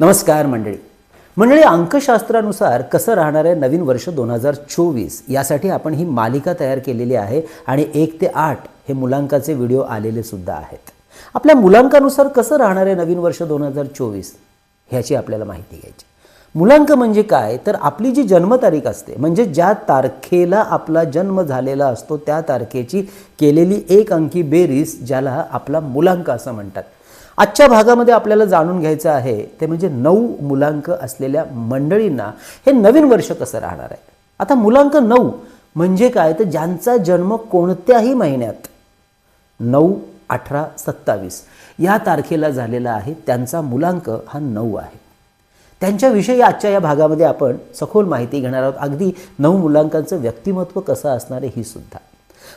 नमस्कार मंडळी. मंडळी अंकशास्त्रानुसार कसं राहणार आहे नवीन वर्ष दोन हजार चोवीस? यासाठी आपण ही मालिका तयार केलेली आहे आणि एक ते आठ हे मुलांकाचे व्हिडिओ आलेले सुद्धा आहेत. आपल्या मुलांकानुसार कसं राहणार आहे नवीन वर्ष दोन हजार चोवीस? ह्याची आपल्याला माहिती घ्यायची मुलांक म्हणजे काय? तर आपली जी जन्मतारीख असते म्हणजे ज्या तारखेला आपला जन्म झालेला असतो त्या तारखेची केलेली एक अंकी बेरीज ज्याला आपला मुलांक असं म्हणतात. आजच्या भागामध्ये आपल्याला जाणून घ्यायचं आहे ते म्हणजे नऊ मुलांक असलेल्या मंडळींना हे नवीन वर्ष कसं राहणार आहे? आता मुलांक नऊ म्हणजे काय? तर ज्यांचा जन्म कोणत्याही महिन्यात नऊ अठरा सत्तावीस या तारखेला झालेला आहे त्यांचा मुलांक हा नऊ आहे. त्यांच्याविषयी आजच्या या भागामध्ये आपण सखोल माहिती घेणार आहोत. अगदी नऊ मुलांकांचं व्यक्तिमत्व कसं असणार आहे ही सुद्धा.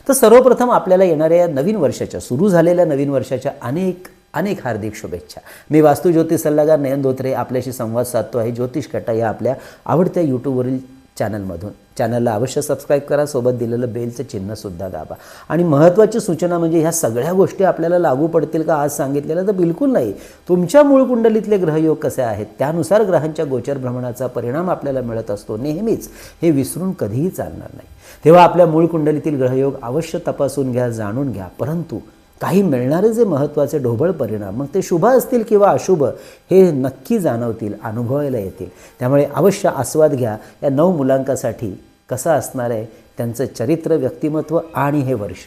तर सर्वप्रथम आपल्याला येणाऱ्या या नवीन वर्षाच्या सुरू झालेल्या नवीन वर्षाच्या अनेक अनेक हार्दिक शुभेच्छा. मी वास्तू ज्योतिष सल्लागार नयन धोत्रे आपल्याशी संवाद साधतो आहे. ज्योतिष कटा या आपल्या आवडत्या यूट्यूबवरील चॅनलमधून. चॅनलला अवश्य सबस्क्राईब करा. सोबत दिलेलं बेलचं चिन्हसुद्धा दाबा. आणि महत्त्वाची सूचना म्हणजे ह्या सगळ्या गोष्टी आपल्याला लागू पडतील का आज सांगितलेलं तर बिलकुल नाही. तुमच्या मूळ कुंडलीतले ग्रहयोग कसे आहेत? त्यानुसार ग्रहांच्या गोचर भ्रमणाचा परिणाम आपल्याला मिळत असतो. नेहमीच हे विसरून कधीही चालणार नाही. तेव्हा आपल्या मूळ कुंडलीतील ग्रहयोग अवश्य तपासून घ्या जाणून घ्या. परंतु काही मिळणारे जे महत्त्वाचे ढोबळ परिणाम मग ते शुभ असतील किंवा अशुभ हे नक्की जाणवतील अनुभवायला येतील. त्यामुळे अवश्य आस्वाद घ्या. या नऊ मुलांकासाठी कसं असणार आहे त्यांचं चरित्र व्यक्तिमत्व आणि हे वर्ष.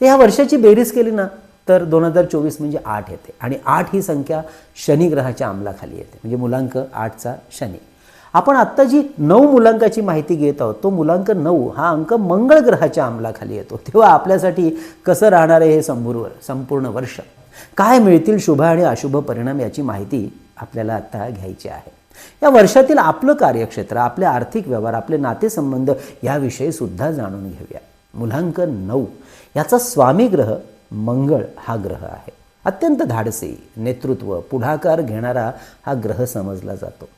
तर ह्या वर्षाची बेरीज केली ना तर दोन हजार चोवीस म्हणजे आठ येते. आणि आठ ही संख्या शनिग्रहाच्या अंमलाखाली येते. म्हणजे मुलांक आठचा शनी. आपण आत्ता जी नऊ मुलांकाची माहिती घेत आहोत तो मुलांक नऊ हा अंक मंगळ ग्रहाच्या अंमलाखाली येतो. तेव्हा आपल्यासाठी कसं राहणार आहे हे संपूर्ण संपूर्ण वर्ष? काय मिळतील शुभ आणि अशुभ परिणाम याची माहिती आपल्याला आत्ता घ्यायची आहे. या वर्षातील आपलं कार्यक्षेत्र आपले आर्थिक व्यवहार आपले नातेसंबंध याविषयी सुद्धा जाणून घेऊया. मुलांक नऊ याचा स्वामी ग्रह मंगळ हा ग्रह आहे. अत्यंत धाडसी नेतृत्व पुढाकार घेणारा हा ग्रह समजला जातो.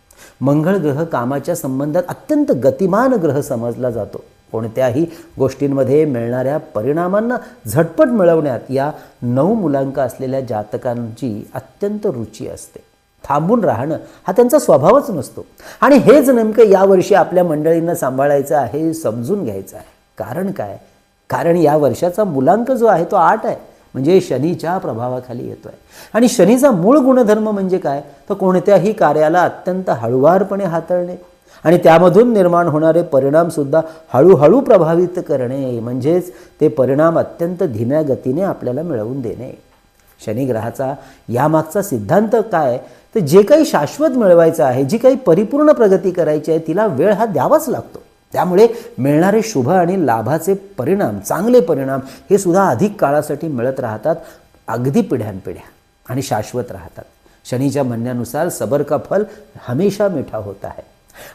मंगळ ग्रह कामाच्या संबंधात अत्यंत गतिमान ग्रह समजला जातो. कोणत्याही गोष्टींमध्ये मिळणाऱ्या परिणामांना झटपट मिळवण्यात या नऊ मुलांक असलेल्या जातकांची अत्यंत रुची असते. थांबून राहणं हा त्यांचा स्वभावच नसतो. आणि हेच नेमकं यावर्षी आपल्या मंडळींना सांभाळायचं आहे समजून घ्यायचं आहे. कारण काय? कारण या वर्षाचा मुलांक जो आहे तो आठ आहे. म्हणजे शनीच्या प्रभावाखाली येतो आहे आणि शनीचा मूळ गुणधर्म म्हणजे काय? तर कोणत्याही कार्याला अत्यंत हळुवारपणे हाताळणे. आणि त्यामधून निर्माण होणारे परिणामसुद्धा हळूहळू प्रभावित करणे. म्हणजेच ते परिणाम अत्यंत धीम्या गतीने आपल्याला मिळवून देणे. शनिग्रहाचा यामागचा सिद्धांत काय? तर जे काही शाश्वत मिळवायचं आहे जी काही परिपूर्ण प्रगती करायची आहे तिला वेळ हा द्यावाच लागतो. त्यामुळे मिळणारे शुभ आणि लाभाचे परिणाम चांगले परिणाम हे सुद्धा अधिक काळासाठी मिळत राहतात अगदी पिढ्यानपिढ्या आणि शाश्वत राहतात. शनीच्या म्हणण्यानुसार सबर का फल हमेशा मिठा होता आहे.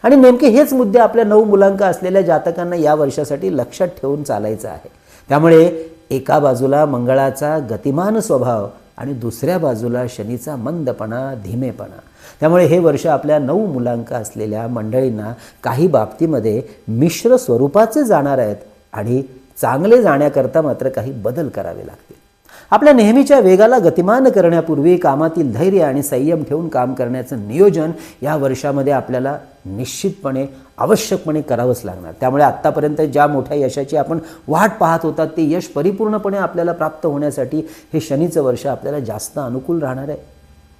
आणि नेमके हेच मुद्दे आपल्या नऊ मुलांक असलेल्या जातकांना या वर्षासाठी लक्षात ठेवून चालायचं आहे. त्यामुळे एका बाजूला मंगळाचा गतिमान स्वभाव आणि दुसऱ्या बाजूला शनीचा मंदपणा धीमेपणा. त्यामुळे हे वर्ष आपल्या नऊ मुलांक असलेल्या मंडळींना काही बाबतीमध्ये मिश्र स्वरूपाचे जाणार आहेत आणि चांगले जाण्याकरता मात्र काही बदल करावे लागतील. आपल्या नेहमीच्या वेगाला गतिमान करण्यापूर्वी कामातील धैर्य आणि संयम ठेवून काम करण्याचं नियोजन या वर्षामध्ये आपल्याला निश्चितपणे आवश्यकपणे करावंच लागणार. त्यामुळे आत्तापर्यंत ज्या मोठ्या यशाची आपण वाट पाहत होतात ते यश परिपूर्णपणे आपल्याला प्राप्त होण्यासाठी हे शनीचं वर्ष आपल्याला जास्त अनुकूल राहणार आहे.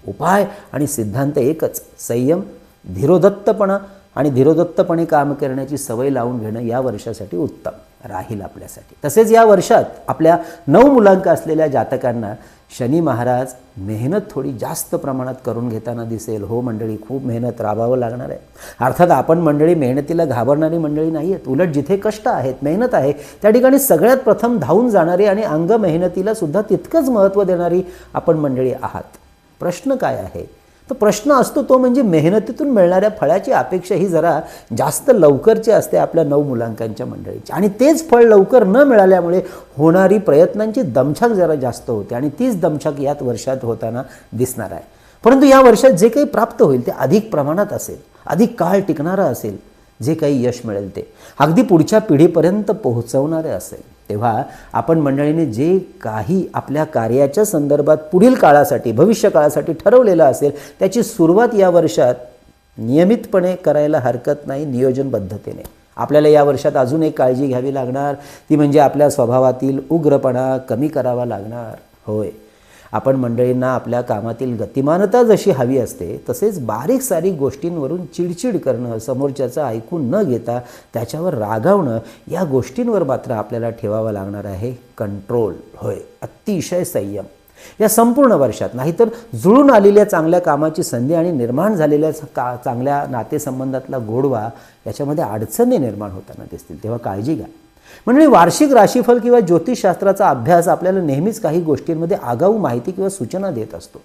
उपाय आणि सिद्धांत एकच संयम धीरोदत्तपणा आणि धीरोदत्तपणे काम करण्याची सवय लावून घेणं या वर्षासाठी उत्तम राहील आपल्यासाठी. तसेच या वर्षात आपल्या नऊ मुलांक असलेल्या जातकांना शनी महाराज मेहनत थोडी जास्त प्रमाणात करून घेताना दिसेल. हो मंडळी खूप मेहनत राबावं लागणार आहे. अर्थात आपण मंडळी मेहनतीला घाबरणारी मंडळी नाही आहेत उलट जिथे कष्ट आहेत मेहनत आहे त्या ठिकाणी सगळ्यात प्रथम धावून जाणारी आणि अंग मेहनतीला सुद्धा तितकंच महत्त्व देणारी आपण मंडळी आहात. प्रश्न काय आहे? तर प्रश्न असतो तो म्हणजे मेहनतीतून मिळणाऱ्या फळाची अपेक्षा ही जरा जास्त लवकरची असते आपल्या नऊ मुलांकांच्या मंडळीची. आणि तेच फळ लवकर न मिळाल्यामुळे होणारी प्रयत्नांची दमछाक जरा जास्त होते आणि तीच दमछाक यात वर्षात होताना दिसणार आहे. परंतु या वर्षात जे काही प्राप्त होईल ते अधिक प्रमाणात असेल अधिक काळ टिकणारं असेल जे काही यश मिळेल ते. अगदी पुढच्या पिढीपर्यंत पोहोचवणारे असेल. तेव्हा आपण मंडळीने जे काही आपल्या कार्याच्या संदर्भात पुढील काळासाठी भविष्य काळासाठी ठरवलेलं असेल त्याची सुरुवात या वर्षात नियमितपणे करायला हरकत नाही नियोजनबद्धतेने. आपल्याला या वर्षात अजून एक काळजी घ्यावी लागणार. ती म्हणजे आपल्या स्वभावातील उग्रपणा कमी करावा लागणार. होय. आपण मंडळींना आपल्या कामातील गतिमानता जशी हवी असते तसेच बारीक सारीक गोष्टींवरून चिडचिड करणं समोरच्याचं ऐकून न घेता त्याच्यावर रागावणं या गोष्टींवर मात्र आपल्याला ठेवावं लागणार आहे कंट्रोल. होय अतिशय संयम. या संपूर्ण वर्षात नाहीतर जुळून आलेल्या चांगल्या कामाची संधी आणि निर्माण झालेल्या का चांगल्या नातेसंबंधातला गोडवा याच्यामध्ये अडचणी निर्माण होताना दिसतील. तेव्हा काळजी घ्या. म्हणजे वार्षिक राशीफल किंवा ज्योतिषशास्त्राचा अभ्यास आपल्याला नेहमीच काही गोष्टींमध्ये आगाऊ माहिती किंवा सूचना देत असतो.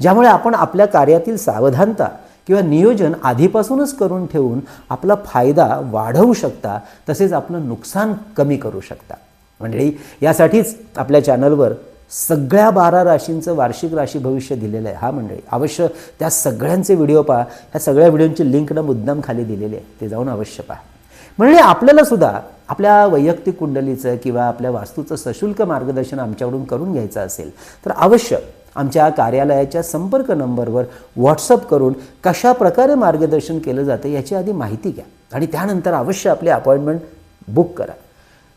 ज्यामुळे आपण आपल्या कार्यातील सावधानता किंवा नियोजन आधीपासूनच करून ठेवून आपला फायदा वाढवू शकता तसेच आपलं नुकसान कमी करू शकता. मंडळी यासाठीच आपल्या चॅनलवर सगळ्या बारा राशींचं वार्षिक राशी भविष्य दिलेलं आहे. हा मंडळी अवश्य त्या सगळ्यांचे व्हिडिओ पहा. ह्या सगळ्या व्हिडिओंची लिंक ना मुद्दाम खाली दिलेली आहे. ते जाऊन अवश्य पहा. म्हणजे आपल्याला सुद्धा आपल्या वैयक्तिक कुंडलीचं किंवा आपल्या वास्तूचं सशुल्क मार्गदर्शन आमच्याकडून करून घ्यायचं असेल तर अवश्य आमच्या कार्यालयाच्या संपर्क नंबरवर व्हॉट्सअप करून कशा प्रकारे मार्गदर्शन केलं जातं याची आधी माहिती घ्या. आणि त्यानंतर अवश्य आपली अपॉइंटमेंट बुक करा.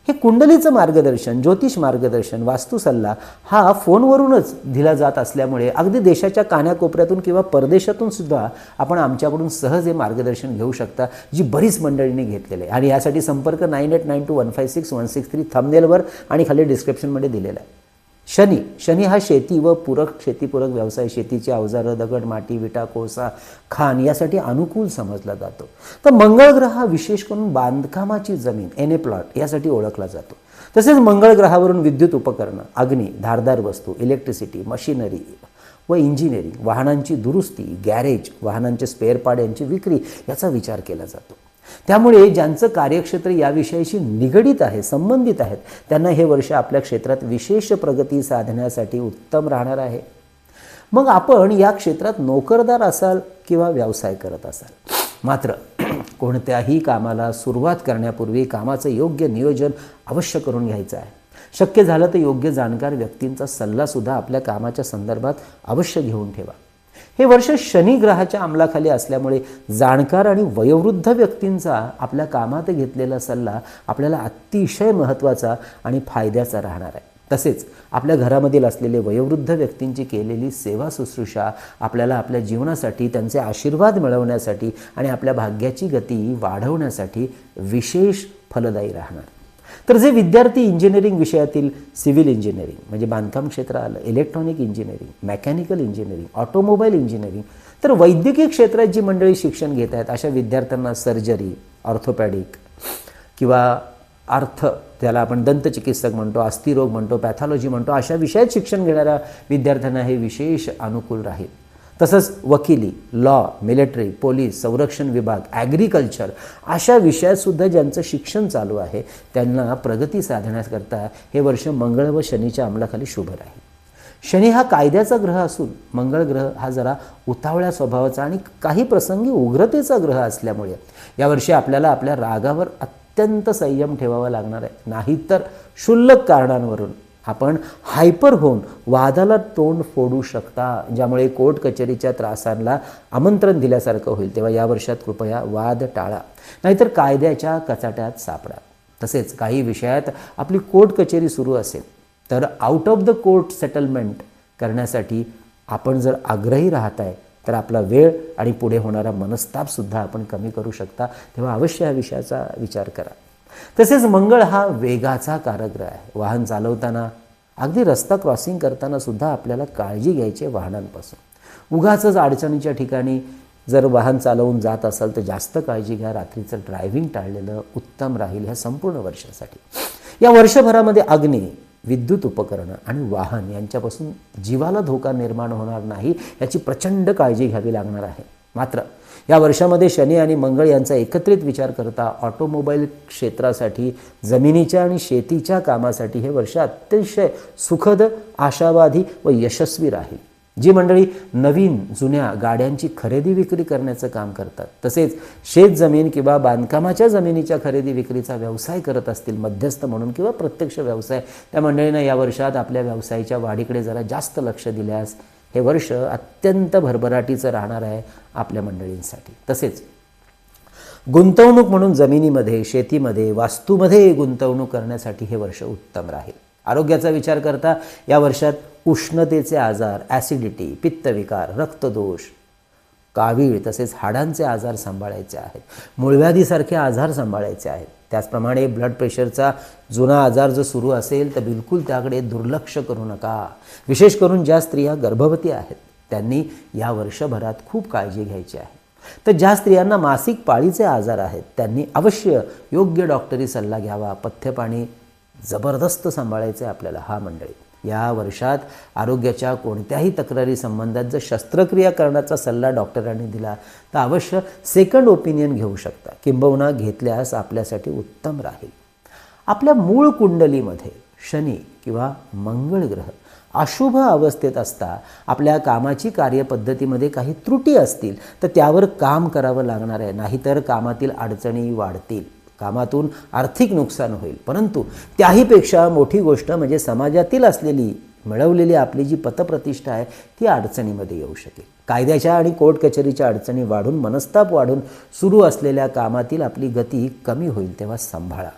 हे कुंडलीचं मार्गदर्शन ज्योतिष मार्गदर्शन वास्तू सल्ला हा फोनवरूनच दिला जात असल्यामुळे अगदी देशाच्या कान्याकोपऱ्यातून किंवा परदेशातून सुद्धा आपण आमच्याकडून सहज हे मार्गदर्शन घेऊ शकता जी बरीच मंडळींनी घेतलेलं आहे. आणि यासाठी संपर्क nine eight nine two one five six one six three थंबनेलवर आणि खाली डिस्क्रिप्शनमध्ये दिलेला आहे. शनी शनी हा शेती व पूरक शेतीपूरक व्यवसाय शेतीची अवजारं दगड माटी विटा कोळसा खाण यासाठी अनुकूल समजला जातो. तर मंगळ ग्रह हा विशेष करून बांधकामाची जमीन एन ए प्लॉट यासाठी ओळखला जातो. तसेच मंगळ ग्रहावरून विद्युत उपकरणं अग्नी धारदार वस्तू इलेक्ट्रिसिटी मशिनरी व इंजिनिअरिंग वाहनांची दुरुस्ती गॅरेज वाहनांचे स्पेअर पार्ट यांची विक्री याचा विचार केला जातो. त्यामुळे ज्यांचं कार्यक्षेत्र याविषयाशी निगडीत आहे संबंधित आहेत त्यांना हे वर्ष आपल्या क्षेत्रात विशेष प्रगती साधण्यासाठी उत्तम राहणार आहे. मग आपण या क्षेत्रात नोकरदार असाल किंवा व्यवसाय करत असाल मात्र कोणत्याही कामाला सुरुवात करण्यापूर्वी कामाचं योग्य नियोजन अवश्य करून घ्यायचं आहे. शक्य झालं तर योग्य जाणकार व्यक्तींचा सल्लासुद्धा आपल्या कामाच्या संदर्भात अवश्य घेऊन ठेवा. हे वर्ष शनी ग्रहाच्या अंमलाखाली असल्यामुळे जाणकार आणि वयोवृद्ध व्यक्तींचा आपल्या कामात घेतलेला सल्ला आपल्याला अतिशय महत्त्वाचा आणि फायद्याचा राहणार आहे. तसेच आपल्या घरामधील असलेले वयोवृद्ध व्यक्तींची केलेली सेवा शुश्रूषा आपल्याला आपल्या जीवनासाठी त्यांचे आशीर्वाद मिळवण्यासाठी आणि आपल्या भाग्याची गती वाढवण्यासाठी विशेष फलदायी राहणार. तर जे विद्यार्थी इंजिनिअरिंग विषयातील सिव्हिल इंजिनिअरिंग म्हणजे बांधकाम क्षेत्र आलं electronic engineering mechanical engineering automobile engineering तर वैद्यकीय क्षेत्रात जी मंडळी शिक्षण घेत आहेत अशा विद्यार्थ्यांना सर्जरी ऑर्थोपॅडिक किंवा अर्थ त्याला आपण दंतचिकित्सक म्हणतो अस्थिरोग म्हणतो पॅथॉलॉजी म्हणतो अशा विषयात शिक्षण घेणाऱ्या विद्यार्थ्यांना हे विशेष अनुकूल राहील. तसंच वकिली लॉ मिलिटरी पोलीस संरक्षण विभाग ॲग्रिकल्चर अशा विषयातसुद्धा ज्यांचं शिक्षण चालू आहे त्यांना प्रगती साधण्याकरता हे वर्ष मंगळ व शनीच्या अंमलाखाली शुभ राहील. शनी हा कायद्याचा ग्रह असून मंगळ ग्रह हा जरा उतावळ्या स्वभावाचा आणि काही प्रसंगी उग्रतेचा ग्रह असल्यामुळे यावर्षी आपल्याला आपल्या रागावर अत्यंत संयम ठेवावा लागणार आहे. नाहीतर क्षुल्लक कारणांवरून आपण हायपर होऊन वादाला तोंड फोडू शकता ज्यामुळे कोर्ट कचेरीच्या त्रासांना आमंत्रण दिल्यासारखं होईल. तेव्हा या वर्षात कृपया वाद टाळा. नाहीतर कायद्याच्या कचाट्यात सापडा. तसेच काही विषयात आपली कोर्ट कचेरी सुरू असेल तर out of the court settlement करण्यासाठी आपण जर आग्रही राहत आहे तर आपला वेळ आणि पुढे होणारा मनस्तापसुद्धा आपण कमी करू शकता. तेव्हा अवश्य या विषयाचा विचार करा. तसेच मंगळ हा वेगाचा कारग्रह आहे. वाहन चालवताना अगदी रस्ता क्रॉसिंग करताना सुद्धा आपल्याला काळजी घ्यायची आहे वाहनांपासून. उगाचच अडचणीच्या ठिकाणी जर वाहन चालवून जात असाल तर जास्त काळजी घ्या. रात्रीचं ड्रायव्हिंग टाळलेलं उत्तम राहील ह्या संपूर्ण वर्षासाठी. या वर्षभरामध्ये अग्नी विद्युत उपकरणं आणि वाहन यांच्यापासून जीवाला धोका निर्माण होणार नाही याची प्रचंड काळजी घ्यावी लागणार आहे. मात्र या वर्षामध्ये शनी आणि मंगळ यांचा एकत्रित विचार करता ऑटोमोबाईल क्षेत्रासाठी जमिनीच्या आणि शेतीच्या कामासाठी हे वर्ष अतिशय सुखद आशावादी व यशस्वी राहील. जी मंडळी नवीन जुन्या गाड्यांची खरेदी विक्री करण्याचं काम करतात तसेच शेत जमीन किंवा बांधकामाच्या जमिनीच्या खरेदी विक्रीचा व्यवसाय करत असतील मध्यस्थ म्हणून किंवा प्रत्यक्ष व्यवसाय त्या मंडळीनं या वर्षात आपल्या व्यवसायाच्या वाढीकडे जरा जास्त लक्ष दिल्यास हे वर्ष अत्यंत भरभराटीचं राहणार आहे आपल्या मंडळींसाठी. तसेच गुंतवणूक म्हणून जमिनीमध्ये शेतीमध्ये वास्तूमध्ये गुंतवणूक करण्यासाठी हे वर्ष उत्तम राहील. आरोग्याचा विचार करता या वर्षात उष्णतेचे आजार ॲसिडिटी पित्तविकार रक्तदोष कावीळ तसेच हाडांचे आजार सांभाळायचे आहेत. मूळव्याधीसारखे आजार सांभाळायचे आहेत. त्याचप्रमाणे ब्लड प्रेशरचा जुना आजार जर सुरू असेल तर बिलकुल त्याकडे दुर्लक्ष करू नका. विशेष करून ज्या स्त्रिया गर्भवती आहेत त्यांनी या वर्षभरात खूप काळजी घ्यायची आहे. तर ज्या स्त्रियांना मासिक पाळीचे आजार आहेत त्यांनी अवश्य योग्य डॉक्टरी सल्ला घ्यावा. पथ्यपाणी जबरदस्त सांभाळायचे आपल्याला हा मंडळी. या वर्षात आरोग्याच्या कोणत्याही तक्रारी संबंधात जर शस्त्रक्रिया करण्याचा सल्ला डॉक्टरांनी दिला तर अवश्य सेकंड ओपिनियन घेऊ शकता. किंबहुना घेतल्यास आपल्यासाठी उत्तम राहील. आपल्या मूळ कुंडलीमध्ये शनी किंवा मंगळ ग्रह अशुभ अवस्थेत असता आपल्या कामाची कार्यपद्धतीमध्ये काही त्रुटी असतील तर त्यावर काम करावं लागणार आहे. नाहीतर कामातील अडचणी वाढतील. कामातून आर्थिक नुकसान होईल. परंतु त्याहीपेक्षा मोठी गोष्ट म्हणजे समाजातील असलेली मिळवलेली आपली जी पतप्रतिष्ठा आहे ती अडचणीमध्ये येऊ शकेल. कायद्याच्या आणि कोर्ट कचेरीच्या अडचणी वाढून मनस्ताप वाढून सुरू असलेल्या कामातील आपली गती कमी होईल तेव्हा सांभाळा.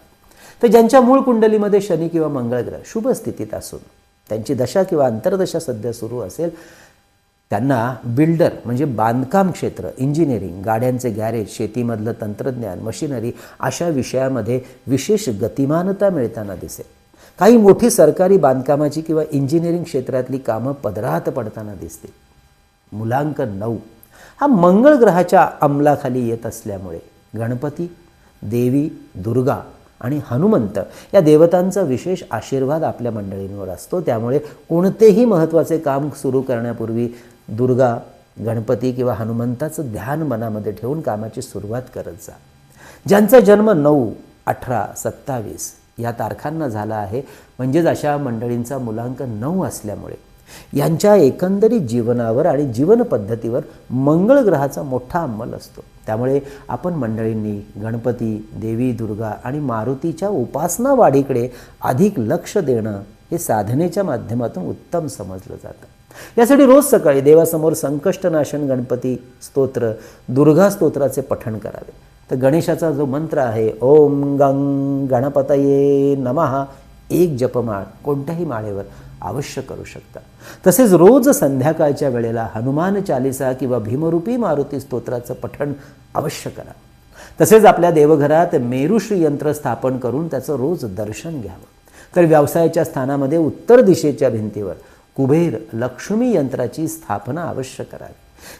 तर ज्यांच्या मूळ कुंडलीमध्ये शनी किंवा मंगळग्रह शुभ स्थितीत असून त्यांची दशा किंवा अंतर्दशा सध्या सुरू असेल त्यांना बिल्डर म्हणजे बांधकाम क्षेत्र इंजिनिअरिंग गाड्यांचे गॅरेज शेतीमधलं तंत्रज्ञान मशिनरी अशा विषयामध्ये विशेष गतिमानता मिळताना दिसेल काही मोठी सरकारी बांधकामाची किंवा इंजिनिअरिंग क्षेत्रातली कामं पदरात पडताना दिसतील मुलांक नऊ. हा मंगळ ग्रहाच्या अंमलाखाली येत असल्यामुळे गणपती देवी दुर्गा आणि हनुमंत या देवतांचा विशेष आशीर्वाद आपल्या मंडळींवर असतो. त्यामुळे कोणतेही महत्त्वाचे काम सुरू करण्यापूर्वी दुर्गा गणपती किंवा हनुमंताचं ध्यान मनामध्ये ठेवून कामाची सुरुवात करत जा. ज्यांचा जन्म नऊ अठरा सत्तावीस या तारखांना झाला आहे म्हणजेच अशा मंडळींचा मुलांक नऊ असल्यामुळे यांच्या एकंदरीत जीवनावर आणि जीवनपद्धतीवर मंगळ ग्रहाचा मोठा अंमल असतो. त्यामुळे आपण मंडळींनी गणपती देवी दुर्गा आणि मारुतीच्या उपासना वाढीकडे अधिक लक्ष देणं हे साधनेच्या माध्यमातून उत्तम समजलं जातं. यासाठी रोज सकाळी देवासमोर संकष्टनाशन गणपती स्तोत्र दुर्गा स्तोत्राचे पठण करावे. तर गणेशाचा जो मंत्र आहे ओम गंग गणपतये नमहा एक जपमाळ कोणत्याही माळेवर अवश्य करू शकता. तसेच रोज संध्याकाळच्या वेळेला हनुमान चालिसा किंवा भीमरूपी मारुती स्तोत्राचं पठण अवश्य करा. तसेच आपल्या देवघरात मेरुश्री यंत्र स्थापन करून त्याचं रोज दर्शन घ्यावं. तर व्यवसायाच्या स्थानामध्ये उत्तर दिशेच्या भिंतीवर कुबेर लक्ष्मी यंत्राची स्थापना अवश्य करावी.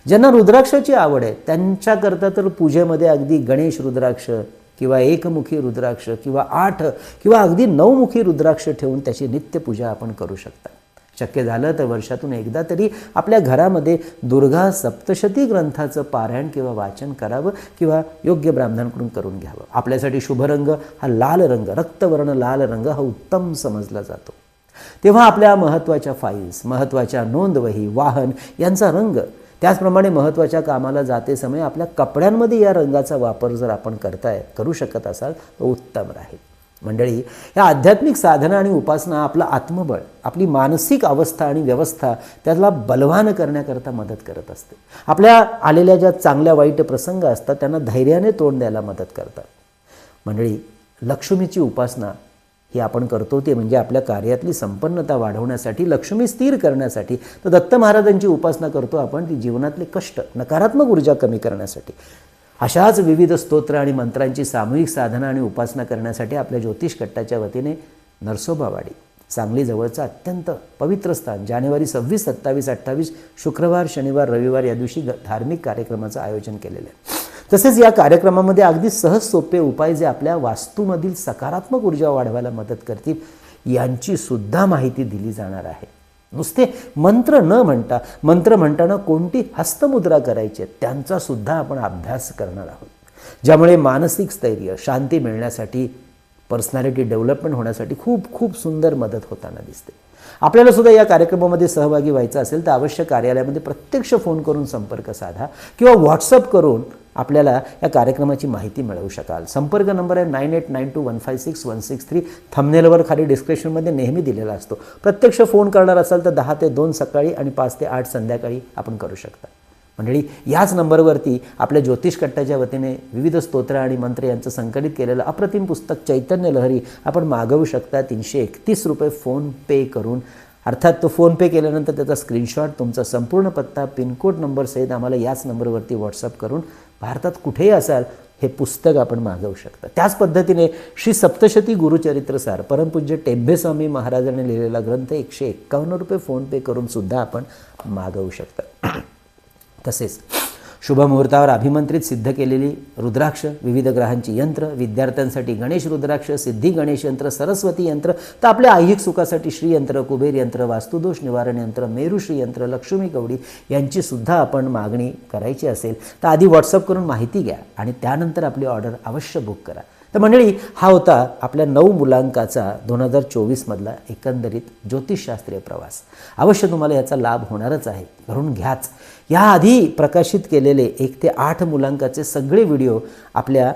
ज्यांना रुद्राक्षाची आवड आहे त्यांच्याकरता तर पूजेमध्ये अगदी गणेश रुद्राक्ष किंवा एकमुखी रुद्राक्ष किंवा आठ किंवा अगदी नऊमुखी रुद्राक्ष ठेवून त्याची नित्यपूजा आपण करू शकता. शक्य झालं तर वर्षातून एकदा तरी आपल्या घरामध्ये दुर्गा सप्तशती ग्रंथाचं पारायण किंवा वाचन करावं किंवा योग्य ब्राह्मणांकडून करून घ्यावं. आपल्यासाठी शुभ रंग हा लाल रंग रक्तवर्ण लाल रंग हा उत्तम समजला जातो. तेव्हा आपल्या महत्त्वाच्या फाईल्स महत्त्वाच्या नोंदवही वाहन यांचा रंग त्याचप्रमाणे महत्त्वाच्या कामाला जाते समय आपल्या कपड्यांमध्ये या रंगाचा वापर जर आपण करताय करू शकत असाल तर उत्तम राहील. मंडळी या आध्यात्मिक साधना आणि उपासना आपलं आत्मबळ आपली मानसिक अवस्था आणि व्यवस्था त्याला बलवान करण्याकरता मदत करत असते. आपल्या आलेल्या ज्या चांगल्या वाईट प्रसंग असतात त्यांना धैर्याने तोंड द्यायला मदत करतात. मंडळी लक्ष्मीची उपासना ही आपण करतो ते म्हणजे आपल्या कार्यातली संपन्नता वाढवण्यासाठी लक्ष्मी स्थिर करण्यासाठी. तर दत्त महाराजांची उपासना करतो आपण ती जीवनातले कष्ट नकारात्मक ऊर्जा कमी करण्यासाठी. अशाच विविध स्तोत्र आणि मंत्रांची सामूहिक साधना आणि उपासना करण्यासाठी आपल्या ज्योतिष कट्टाच्या वतीने नरसोबावाडी सांगली जवळचं अत्यंत पवित्र स्थान जानेवारी सव्वीस सत्तावीस अठ्ठावीस शुक्रवार शनिवार रविवार या दिवशी धार्मिक कार्यक्रमाचं आयोजन केलेलं आहे. तसेच या कार्यक्रमामध्ये अगदी सहज सोपे उपाय जे आपल्या वास्तूमधील सकारात्मक ऊर्जा वाढवायला मदत करतील यांची सुद्धा माहिती दिली जाणार आहे. नुसते मंत्र न म्हणता मंत्र म्हणताना कोणती हस्तमुद्रा करायची त्यांचा सुद्धा आपण अभ्यास करणार आहोत. ज्यामुळे मानसिक स्थैर्य शांती मिळण्यासाठी पर्सनॅलिटी डेव्हलपमेंट होण्यासाठी खूप खूप सुंदर मदत होताना दिसते. आपल्याला सुद्धा या कार्यक्रमामध्ये सहभागी व्हायचं असेल तर अवश्य कार्यालयामध्ये प्रत्यक्ष फोन करून संपर्क साधा किंवा व्हॉट्सअप करून आपल्याला या कार्यक्रमाची माहिती मिळवू शकाल. संपर्क नंबर आहे nine eight nine two one five six one six three. थमनेलवर खाली डिस्क्रिप्शनमध्ये नेहमी दिलेला असतो. प्रत्यक्ष फोन करणार असाल तर दहा ते दोन सकाळी आणि पाच ते आठ संध्याकाळी आपण करू शकता. मंडळी याच नंबरवरती आपल्या ज्योतिष कट्टाच्या वतीने विविध स्तोत्र आणि मंत्र यांचं संकलित केलेलं अप्रतिम पुस्तक चैतन्य लहरी आपण मागवू शकता. तीनशे एकतीस रुपये फोन पे करून. अर्थात तो फोनपे केल्यानंतर त्याचा स्क्रीनशॉट तुमचा संपूर्ण पत्ता पिनकोड नंबरसहित आम्हाला याच नंबरवरती व्हॉट्सअप करून भारतात कुठेही असाल हे पुस्तक आपण मागवू शकता. त्याच पद्धतीने श्री सप्तशती गुरुचरित्रसार परमपूज्य टेंभेस्वामी महाराजांनी लिहिलेला ग्रंथ एकशे एक्कावन्न रुपये फोनपे करून सुद्धा आपण मागवू शकता. तसेच शुभमुहूर्तावर अभिमंत्रित सिद्ध केलेली रुद्राक्ष विविध ग्रहांची यंत्र विद्यार्थ्यांसाठी गणेश रुद्राक्ष सिद्धी गणेश यंत्र सरस्वती यंत्र तर आपल्या ऐहिक सुखासाठी श्रीयंत्र कुबेर यंत्र वास्तुदोष निवारण यंत्र मेरुश्री यंत्र लक्ष्मी कवडी यांची सुद्धा आपण मागणी करायची असेल तर आधी व्हॉट्सअप करून माहिती घ्या आणि त्यानंतर आपली ऑर्डर अवश्य बुक करा. तर मंडळी हा होता आपल्या नऊ मुलांकाचा दोन हजार चोवीसमधला एकंदरीत ज्योतिषशास्त्रीय प्रवास. अवश्य तुम्हाला याचा लाभ होणारच आहे. घरून घ्याच. याआधी प्रकाशित केलेले एक ते आठ मुलांकाचे सगळे व्हिडिओ आपल्या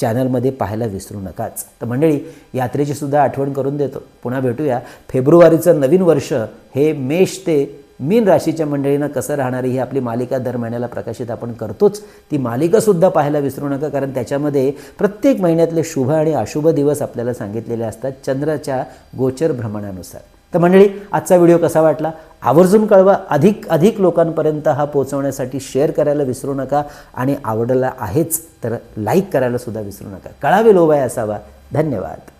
चॅनलमध्ये पाहायला विसरू नकाच. तर मंडळी यात्रेची सुद्धा आठवण करून देतो. पुन्हा भेटूया. फेब्रुवारीचं नवीन वर्ष हे मेष ते मीन राशीच्या मंडळीनं कसं राहणारी ही आपली मालिका दर महिन्याला प्रकाशित आपण करतोच. ती मालिकासुद्धा पाहायला विसरू नका कारण त्याच्यामध्ये प्रत्येक महिन्यातले शुभ आणि अशुभ दिवस आपल्याला सांगितलेले असतात चंद्राच्या गोचर भ्रमणानुसार. तर मंडळी आजचा व्हिडिओ कसा वाटला? आवर्जून कळवा. अधिक अधिक लोकांपर्यंत हा पोहोचवण्यासाठी शेअर करायला विसरू नका. आणि आवडला आहेच तर लाईक करायलासुद्धा विसरू नका. कळावे लोबाय असावा. धन्यवाद.